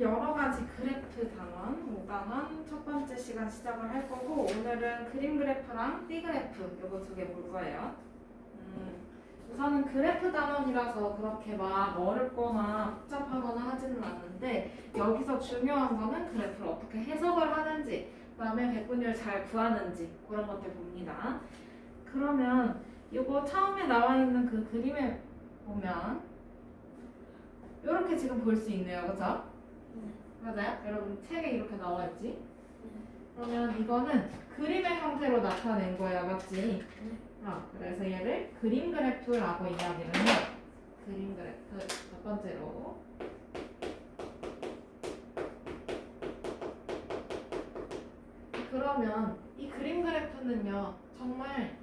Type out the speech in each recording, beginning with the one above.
여러 가지 그래프 단원 5단원 첫 번째 시간 시작을 할 거고 오늘은 그림 그래프랑 띠 그래프 요거 두 개 볼 거예요. 음, 우선은 그래프 단원이라서 그렇게 막 어렵거나 복잡하거나 하지는 않는데 여기서 중요한 거는 그래프를 어떻게 해석을 하는지 그다음에 백분율 잘 구하는지 그런 것들 봅니다. 그러면 요거 처음에 나와 있는 그 그림에 보면 이렇게 지금 볼 수 있네요, 그렇죠? 맞아요? 여러분 책에 이렇게 나와 있지? 그러면 이거는 그림의 형태로 나타낸 거야, 맞지? 아, 그래서 얘를 그림 그래프라고 이야기를 해요. 그림 그래프 첫 번째로. 그러면 이 그림 그래프는요, 정말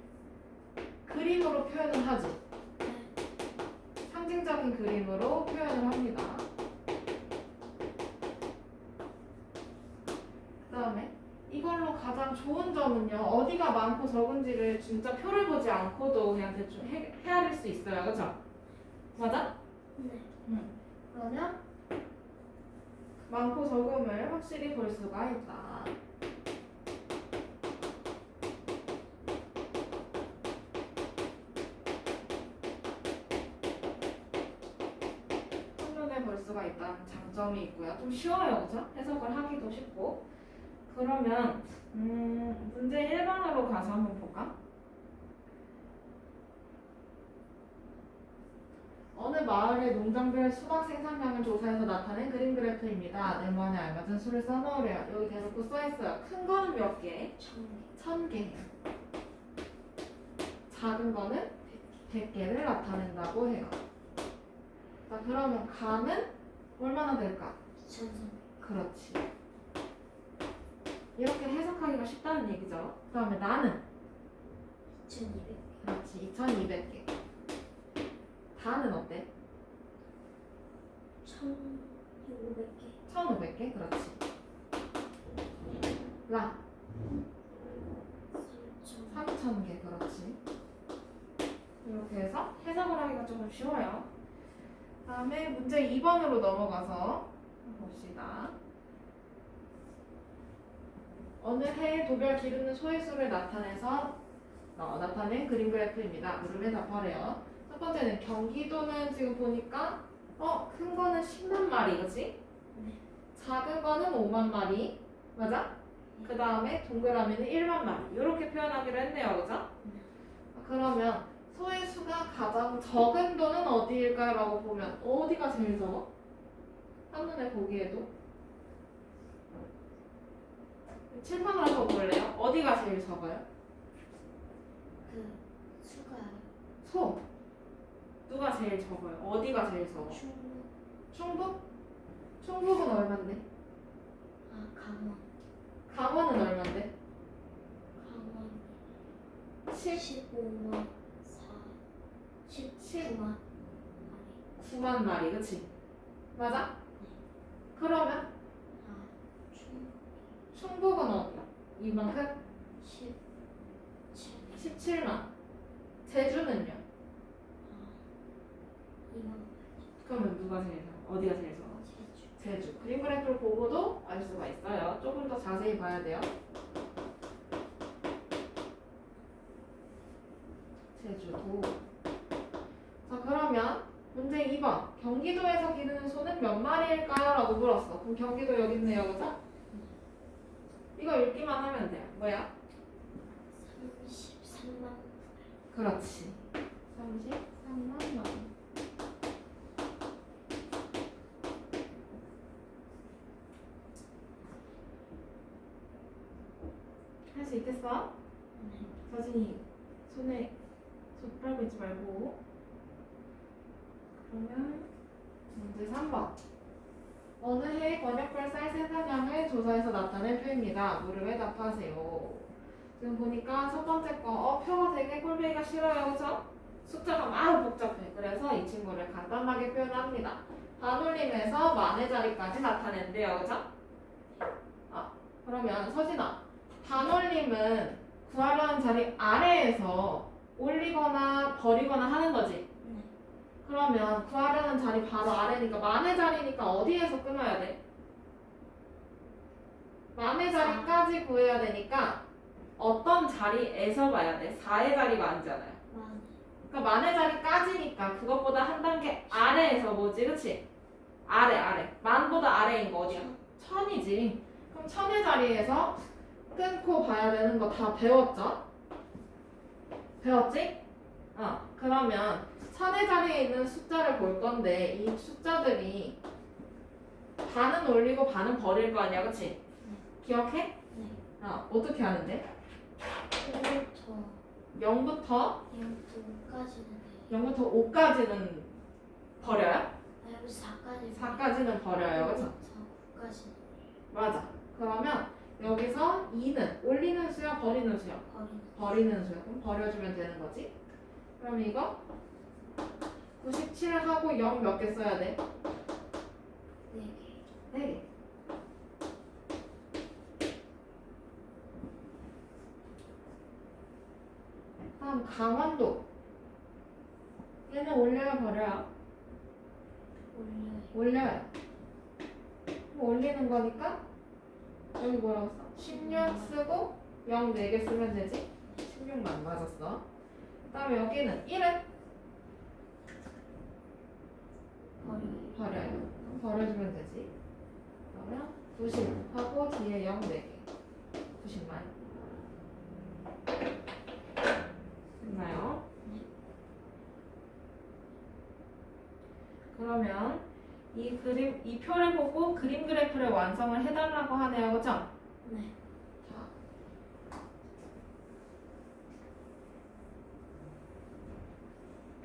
그림으로 표현을 하지. 상징적인 그림으로 표현을 합니다. 그 다음에 이걸로 가장 좋은 점은요 어디가 많고 적은지를 진짜 표를 보지 않고도 그냥 대충 해, 헤아릴 수 있어요 그죠? 맞아? 네. 그러면 많고 적음을 확실히 볼 수가 있다 한눈에 볼 수가 있다는 장점이 있고요 좀 쉬워요 그죠? 해석을 하기도 쉽고 그러면 음, 문제 1번으로 가서 한번 볼까? 어느 마을의 농장별 수박 생산량을 조사해서 나타낸 그림 그래프입니다. 네모안에 알맞은 수를 써놓으래요. 여기 대놓고 써있어요. 큰 거는 몇 개? 천천 개. 작은 거는 100개를 나타낸다고 해요. 자, 그러면 가는 얼마나 될까? 그렇지. 해석하기가 쉽다는 얘기죠. 그 다음에 나는 이천이백 그렇지 2200개. 다는 어때? 천오백 개 1500개? 그렇지. 라 삼천 3000개. 그렇지. 이렇게 해서 해석을 하기가 조금 쉬워요. 다음에 문제 2번으로 넘어가서 봅시다. 어느 해에 도별 기르는 소의 수를 나타내서 어, 나타낸 그림 그래프입니다. 물음에 답하래요. 첫 번째는 경기도는 지금 보니까 어, 큰 거는 10만 마리? 네. 작은 거는 5만 마리, 맞아? 그 다음에 동그라미는 1만 마리. 이렇게 표현하기로 했네요, 그죠? 네. 그러면 소의 수가 가장 적은 도는 어디일까요? 라고 보면 어디가 제일 적어? 한눈에 보기에도 칠판을 한번 볼래요? 어디가 제일 적어요? 그 수가 소 누가 제일 적어요? 어디가 제일 적어? 충북 충북? 충북은 얼만데? 아 강원 강원은 얼만데? 강원 10, 십오만 사 십구만 9만 마리 그치? 맞아? 그러면 아충 충북은 어디? 이만큼? 십칠 17만 제주는요? 아 이만 그러면 누가 제일 적어? 어디가 제일 적어? 제주 제주 그림 그래프를 보고도 알 수가 있어요 조금 더 자세히 봐야 돼요 제주도 자 그러면 문제 2번 경기도에서 기르는 소는 몇 마리일까요? 라고 물었어 그럼 경기도 여기 있네요 그죠? 이거 읽기만 하면 돼요 뭐야? 삼십삼만 그렇지 33만 마리 할수 있겠어? 네. 서진이 손에 손 빨고 있지 말고 그러면 문제 3번 어느 해 번역별 쌀 생산량을 조사해서 나타낸 표입니다. 물음에 답하세요. 지금 보니까 첫 번째 거 어, 표가 되게 꼴보기가 싫어요. 그죠? 숫자가 막 복잡해. 그래서 이 친구를 간단하게 표현합니다. 반올림에서 만의 자리까지 나타낸대요. 그죠? 아, 그러면 서진아 반올림은 구하려는 자리 아래에서 올리거나 버리거나 하는 거지. 네. 그러면 구하려는 자리 바로 아래니까 만의 자리니까 어디에서 끊어야 돼? 만의 자리까지 구해야 되니까 어떤 자리에서 봐야 돼? 4의 자리가 아니잖아요. 만. 그러니까 만의 자리까지니까 그것보다 한 단계 아래에서 뭐지, 그치? 아래, 아래. 만보다 아래인 거 어디야? 천이지. 그럼 천의 자리에서 끊고 봐야 되는 거 다 배웠죠? 배웠지? 어, 그러면 천의 자리에 있는 숫자를 볼 건데 이 숫자들이 반은 올리고 반은 버릴 거 아니야, 그치? 기억해? 네. 어, 어떻게 하는데? 1부터 0부터 0부터까지는 0부터 5까지는 버려요? 아니 4까지 4까지는 버려요, 그쵸? 4까지 맞아. 그러면 여기서 2는 올리는 수야, 버리는 수야? 버리는 버리는 수야. 그럼 버려주면 되는 거지. 그럼 이거 97하고 0 몇 개 써야 돼? 4개 4개. 다음 강원도. 얘는 올려요, 버려요? 올려요 올려요. 뭐 올리는 거니까 여기 뭐라고 써? 16 쓰고 0 4개 쓰면 되지? 16만 맞았어. 그 다음에 여기는 1은 버려요. 버려주면 되지. 그러면 90 하고 뒤에 0 4개. 90만. 됐나요? 네. 그러면 이 그림, 이 표를 보고 그림 그래프를 완성을 해달라고 하네요. 그죠? 네 자.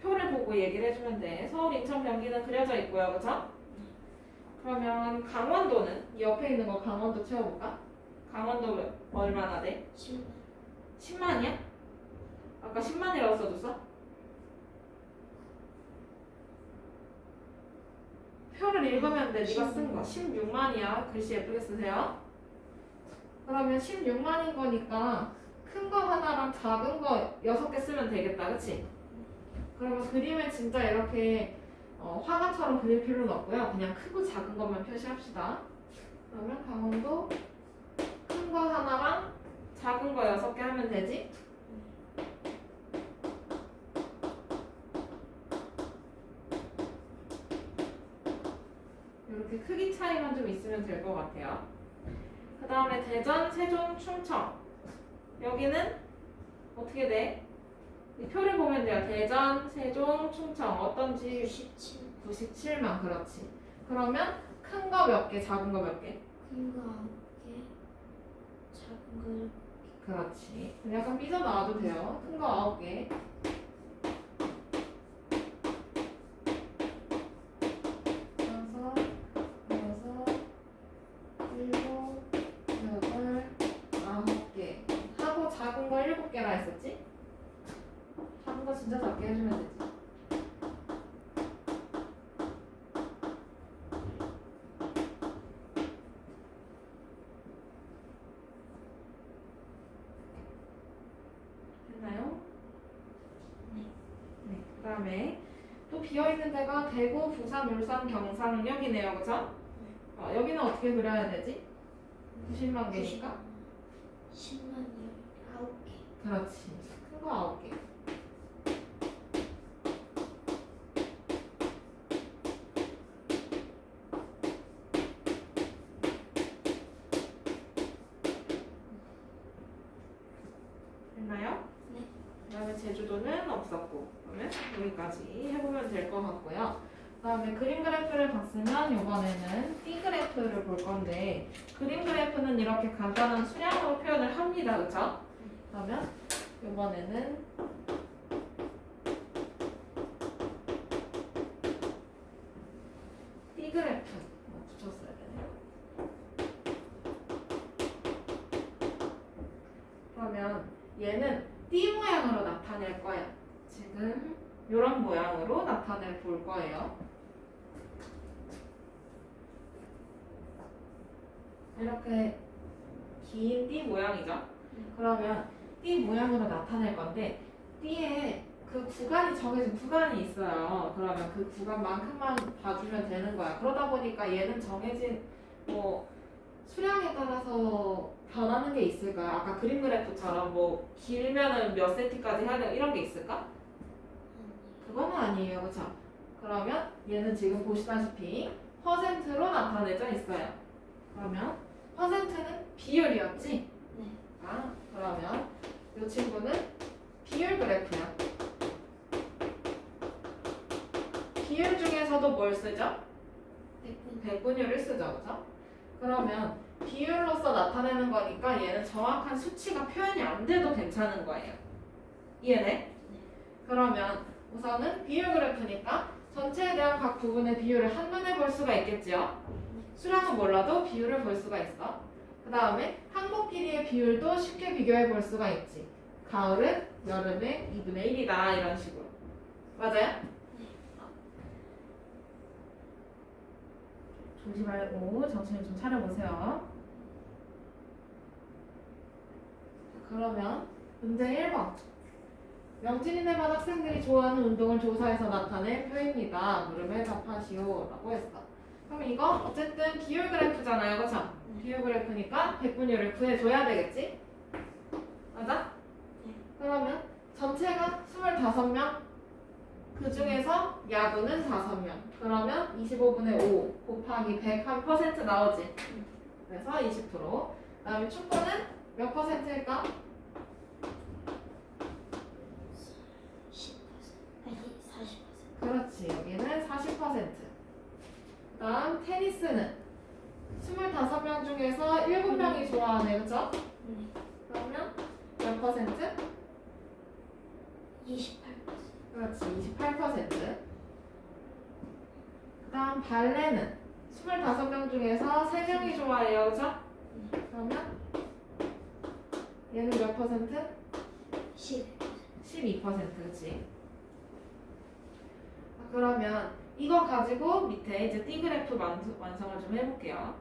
표를 보고 얘기를 해주면 돼. 서울, 인천, 경기는 그려져 있고요. 그죠? 그러면 강원도는 이 옆에 있는 거 강원도 채워볼까? 강원도 몇- 얼마나 돼? 10만 10만이야? 아까 10만이라고 써줬어? 표를 읽으면 돼. 네가 쓴 거. 16만이야. 글씨 예쁘게 쓰세요. 그러면 16만인 거니까 큰 거 하나랑 작은 거 여섯 개 쓰면 되겠다. 그치? 그러면 그림을 진짜 이렇게 어, 화가처럼 그릴 필요는 없고요. 그냥 크고 작은 것만 표시합시다. 그러면 강원도 큰 거 하나랑 작은 거 여섯 개 하면 되지? 이렇게 크기 차이만 좀 있으면 될 것 같아요. 그 다음에 대전, 세종, 충청. 여기는 어떻게 돼? 이 표를 보면 돼요. 대전, 세종, 충청. 어떤지 97 97만 그렇지. 그러면 큰 거 몇 개, 작은 거 몇 개? 큰거 9개 작은 거 그렇지. 약간 삐져나와도 돼요. 큰 거 아홉 개. 네. 그다음에 또 비어 있는 데가 대구, 부산, 울산, 경상 여기네요, 그죠? 어, 여기는 어떻게 그려야 되지? 90만 개니까? 10만 9개 그렇지. 큰 거 아홉 개. 됐나요? 네. 그다음에 제주도는 없었고 그러면 여기까지 해보면 될 것 같고요. 그 다음에 그림 그래프를 봤으면 이번에는 띠 그래프를 볼 건데 그림 그래프는 이렇게 간단한 수량으로 표현을 합니다, 그렇죠? 그러면 이번에는 띠 그래프 어, 붙였어야 되네요. 그러면 얘는 띠 모양으로 나타낼 거야. 지금 이런 모양으로 나타내 볼 거예요. 이렇게 긴 띠 모양이죠. 그러면 띠 모양으로 나타낼 건데 띠에 그 구간이 정해진 구간이 있어요. 그러면 그 구간만큼만 봐주면 되는 거야. 그러다 보니까 얘는 정해진 뭐 수량에 따라서 변하는 게 있을까요? 아까 그림 그래프처럼 뭐 길면은 몇 센티까지 해야 되고 이런 게 있을까? 그거는 아니에요, 그렇죠? 그러면 얘는 지금 보시다시피 퍼센트로 나타내져 있어요. 그러면 퍼센트는 비율이었지? 네. 아, 그러면 이 친구는 비율 그래프야. 비율 중에서도 뭘 쓰죠? 백분 백분율을 쓰죠, 그죠? 그러면 비율로서 나타내는 거니까 얘는 정확한 수치가 표현이 안 돼도 괜찮은 거예요. 이해돼? 그러면 우선은 비율 그래프니까 전체에 대한 각 부분의 비율을 한눈에 볼 수가 있겠지요? 수량은 몰라도 비율을 볼 수가 있어. 그 다음에 항목 길이의 비율도 쉽게 비교해 볼 수가 있지. 가을은 여름의 2분의 1이다 이런 식으로. 맞아요? 졸지 말고 정신을 좀 차려보세요. 그러면 문제 1번. 명진이네 반 학생들이 좋아하는 운동을 조사해서 나타낸 표입니다. 물음에 답하시오. 라고 했어. 그럼 이거 어쨌든 비율 그래프잖아요. 그쵸? 비율 그래프니까 백분율을 구해줘야 되겠지? 맞아? 네. 그러면 전체가 25명, 그 중에서 야구는 5명. 그러면 25분의 5 곱하기 100한 퍼센트 나오지. 그래서 20%. 그 다음에 축구는 몇 퍼센트일까? 10% 아니 40% 그렇지. 여기는 40%. 테니스는 25명 중에서 7명이 좋아하네. 그쵸? 네. 그러면 몇 퍼센트? 28% 그렇지. 28%. 그 다음 발레는 25명 중에서 3명이 좋아해요. 그쵸? 그러면 얘는 몇 퍼센트? 10 12% 그치? 아, 그러면 이거 가지고 밑에 이제 D그래프 완성, 완성을 좀 해볼게요.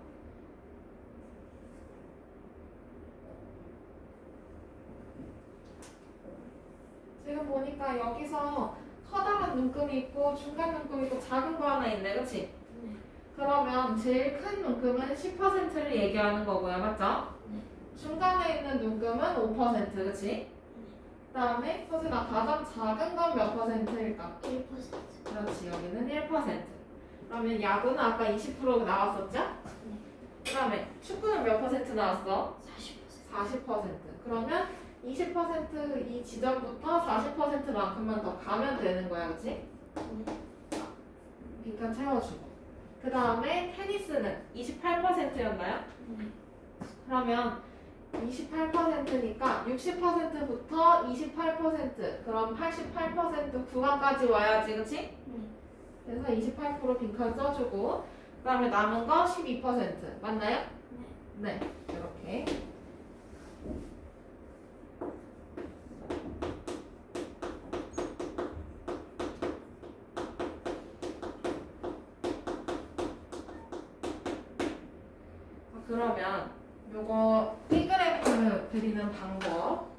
지금 보니까 여기서 커다란 눈금이 있고 중간 눈금 있고 작은 거 하나 있네, 그치? 네. 그러면 제일 큰 눈금은 10%를 얘기하는 거고요, 맞죠? 네. 중간에 있는 눈금은 5%, 그치? 그 다음에 서준아 가장 작은 건 몇 퍼센트일까? 1% 그렇지, 여기는 1%. 그러면 야구는 아까 20% 나왔었죠? 그 다음에 축구는 몇 퍼센트 나왔어? 40% 40%. 그러면 20%이 지점부터 40%만큼만 더 가면 되는 거야, 그치? 빈칸 채워주고. 그 다음에 테니스는 28%였나요? 네. 그러면 28%니까 60%부터 28% 그럼 88% 구간까지 와야지 그치? 네. 그래서 28% 빈칸 써주고 그 다음에 남은 거 12% 맞나요? 네 이렇게 아, 그러면 요거 B그래프 그리는 방법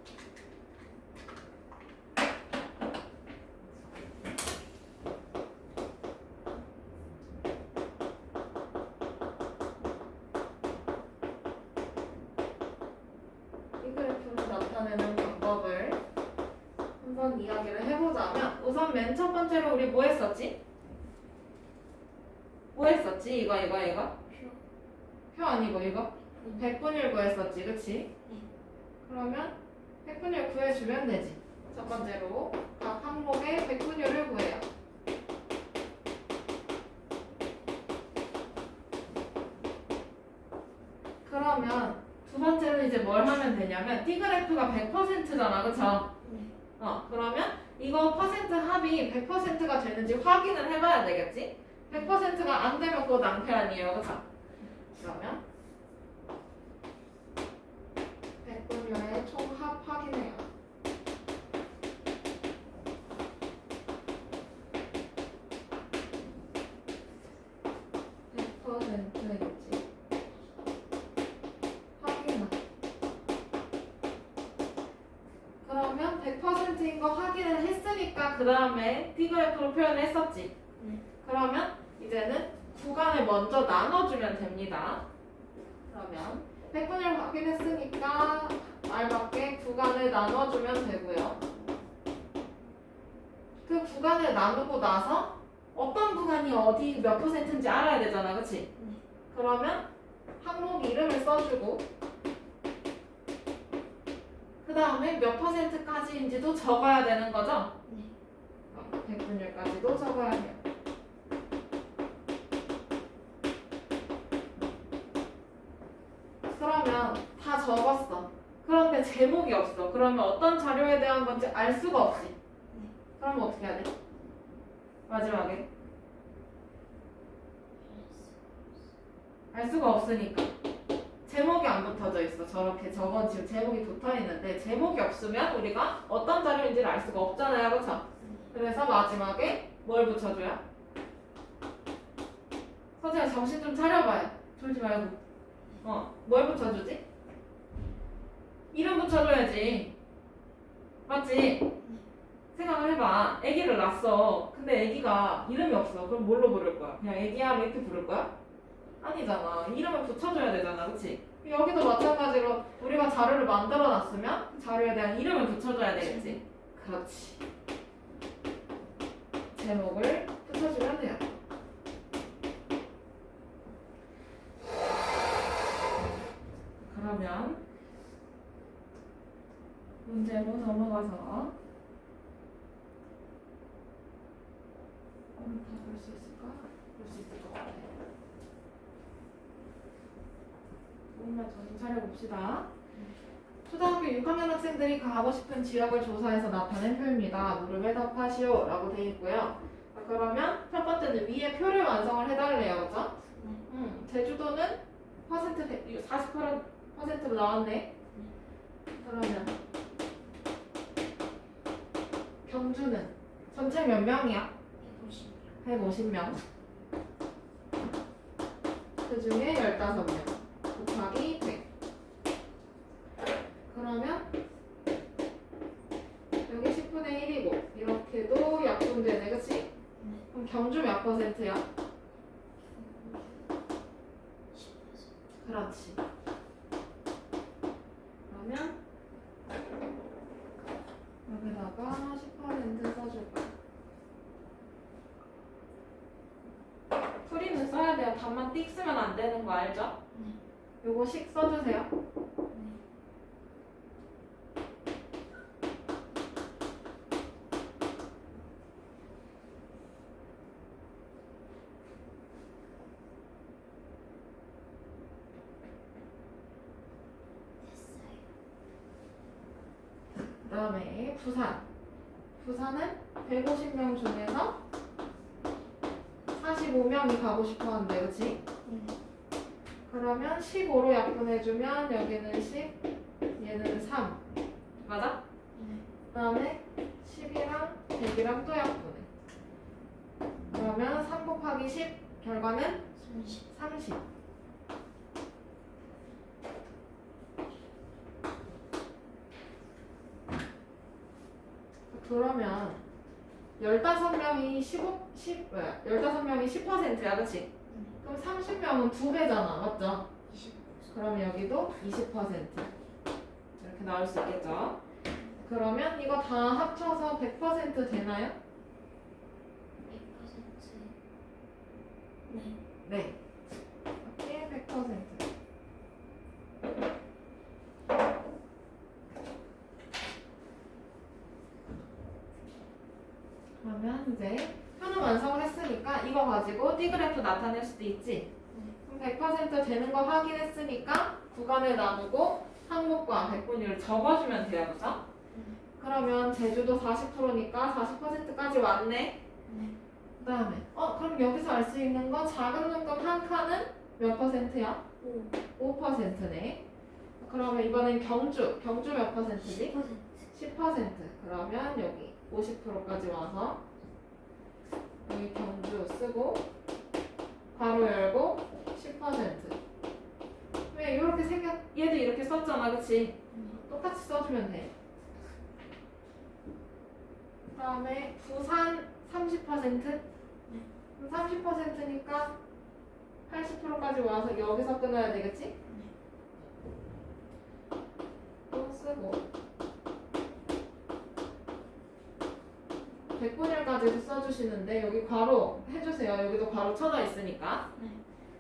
B그래프를 나타내는 방법을 한번 이야기를 해보자면 우선 맨 첫 번째로 우리 뭐 했었지? 뭐 했었지? 이거 이거 이거? 표 아니고 이거? 백분율 구했었지, 그치? 네. 그러면 백분율 구해주면 되지. 첫 번째로 각 항목의 백분율을 구해요. 그러면 두 번째로 이제 뭘 하면 되냐면 T그래프가 100%잖아, 그쵸? 네. 어, 그러면 이거 퍼센트 합이 100%가 되는지 확인을 해봐야 되겠지? 100%가 안 되면 그거 낭패 아니에요, 그쵸? 그러면 백분율의 총합 확인해 그 다음에 D그래프로 표현을 했었지. 네. 그러면 이제는 구간을 먼저 나눠주면 됩니다. 그러면 그러면 100분을 확인했으니까 알맞게 구간을 나눠주면 되고요. 그 구간을 나누고 나서 어떤 구간이 어디 몇 퍼센트인지 알아야 되잖아, 그치? 네. 그러면 항목 이름을 써주고 그 다음에 몇 퍼센트까지인지도 적어야 되는 거죠? 네. 100분율까지도 적어야 돼요. 그러면 다 적었어. 그런데 제목이 없어. 그러면 어떤 자료에 대한 건지 알 수가 없지. 그러면 어떻게 해야 돼? 마지막에 알 수가 없으니까 제목이 안 붙어져 있어. 저렇게 저건 지금 제목이 붙어 있는데 제목이 없으면 우리가 어떤 자료인지를 알 수가 없잖아요, 그렇죠? 그래서 마지막에 뭘 붙여줘요? 선생님 정신 좀 차려봐요. 졸지 말고. 어, 뭘 붙여주지? 이름 붙여줘야지. 맞지? 생각을 해봐. 아기를 낳았어. 근데 아기가 이름이 없어. 그럼 뭘로 부를 거야? 그냥 아기야 이렇게 부를 거야? 아니잖아. 이름을 붙여줘야 되잖아. 그치? 여기도 마찬가지로 우리가 자료를 만들어 놨으면 그 자료에 대한 이름을 붙여줘야 되겠지. 그렇지. 제목을 붙여주면 돼요. 그러면 문제로 넘어가서 음, 다볼 수 있을까? 볼 수 있을 것 같아. 조금만 정신 차려봅시다. 초등학교 6학년 학생들이 가고 싶은 지역을 조사해서 나타낸 표입니다. 물음에 답하시오 라고 되어 있고요. 자, 그러면 첫 번째는 위에 표를 완성을 해달래요. 그죠? 네. 음, 제주도는 퍼센트 40% 퍼센트로 나왔네. 그러면 경주는 전체 몇 명이야? 150. 150명. 그 중에 15명. 곱하기 100. 그러면 여기 10분의 1이고 이렇게도 약분되네. 그치? 네. 그럼 경주 몇 퍼센트야? 10%. 그렇지. 그러면 여기다가 10% 써줄 거야. 풀이는 써야 돼요. 답만 띡 쓰면 안 되는 거 알죠? 네. 요거 식 써주세요. 네. 됐어요. 그 다음에 부산. 부산은 150명 중에서 45명이 가고 싶어 한대, 그치? 네. 그러면 15로 약분해주면 여기는 10, 얘는 3. 맞아? 네. 그 다음에 10이랑 100이랑 또 약분해. 그러면 3 곱하기 10 결과는 30. 30. 그러면 15명이 15, 10, 왜? 15명이 10%야, 그치? 그럼 30명은 2배잖아, 맞죠? 25. 그러면 여기도 20% 이렇게 나올 수 있겠죠? 그러면 이거 다 합쳐서 100% 되나요? 100%. 네. 네. 이렇게 100%. 그러면 이제 표는 완성을 했으니까 이거 가지고 D그래프 나타낼 수도 있지? 그럼 100% 되는 거 확인했으니까 구간을 나누고 항목과 백분율을 적어주면 돼요, 그죠? 그러면 제주도 40%니까 40%까지 왔네. 네. 그 다음에 어 그럼 여기서 알 수 있는 건 작은 눈금 한 칸은 몇 퍼센트야? 5. 5%네. 그러면 이번엔 경주. 경주 몇 퍼센트지? 10%. 10%. 그러면 여기 50%까지 와서 여기 경주 쓰고 바로 열고 10%왜 이렇게 생겼 얘도 이렇게 썼잖아 그치? 똑같이 써주면 돼. 그다음에 부산 30% 30%니까 80%까지 와서 여기서 끊어야 되겠지? 네. 또 쓰고. 100분일까지도 써주시는데 여기 괄호 해주세요. 여기도 괄호 쳐져 있으니까. 네.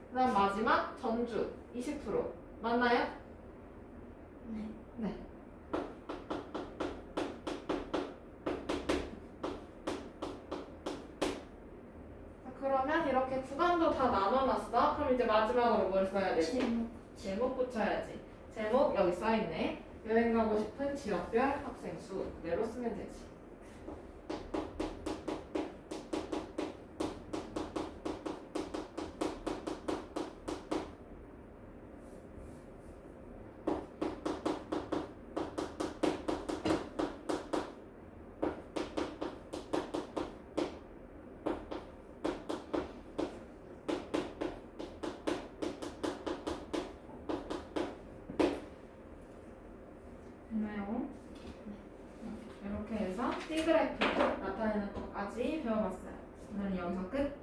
그 다음 마지막 전주 20% 맞나요? 네. 네. 자, 그러면 이렇게 구간도 다 나눠놨어. 그럼 이제 마지막으로 뭘 써야 되지? 제목. 제목 붙여야지. 제목 여기 써있네. 여행 가고 싶은 지역별 학생 수 그대로 쓰면 되지. C그래프 나타내는 것까지 배워봤어요. 오늘은 여기서 끝.